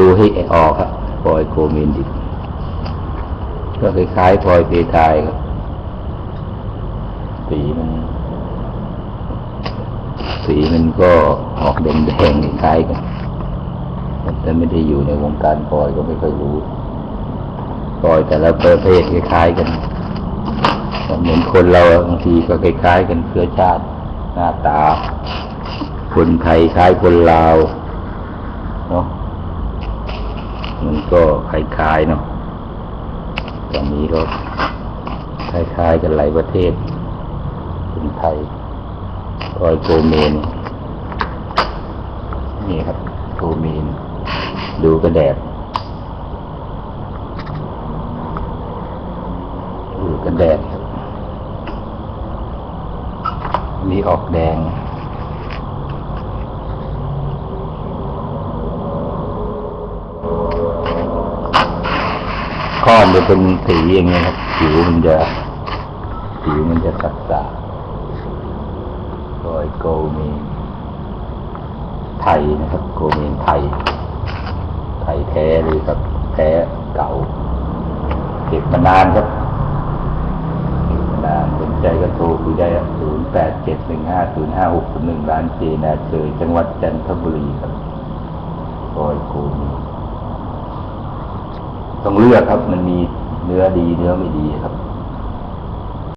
ดูให้ออกครับพลอยโคเมนดิก็คล้ายๆพลอยเพทายครับสีมัน สีมันก็ออกแดงๆคล้ายกันแต่ไม่ได้อยู่ในวงการพลอยก็ไม่ค่อยรู้พลอยแต่ละประเภทคล้ายๆกันเหมือนคนเราบางทีก็คล้ายๆกันเชื้อชาติหน้าตา คนไทยคล้ายคนลาวเนาะ มันก็คล้ายๆเนาะตอนนี้ก็คล้ายๆกันหลายประเทศคนไทยพลอยโกเมน นี่ครับโกเมน ดูกระแดดดูกระแดดครับมีออกแดง ข้อนจะเป็นสีอย่างเงี้ยครับผิวมันจะผิวมันจะสักสาโดยโกเมนไทยนะครับ โกเมนไทย ไทยแท้เลยครับแท้เก่าเก็บมานานครับเก็บมานานสนใจก็โทรคุยได้ศูนย์แปดเจ็ดหนึ่งห้าศูนย์ห้าหกหนึ่งร้านเจนาเชยจังหวัดจันทบุรีครับโดยโกเมน ต้องเลือกครับ มันมีเนื้อดีเนื้อไม่ดีครับ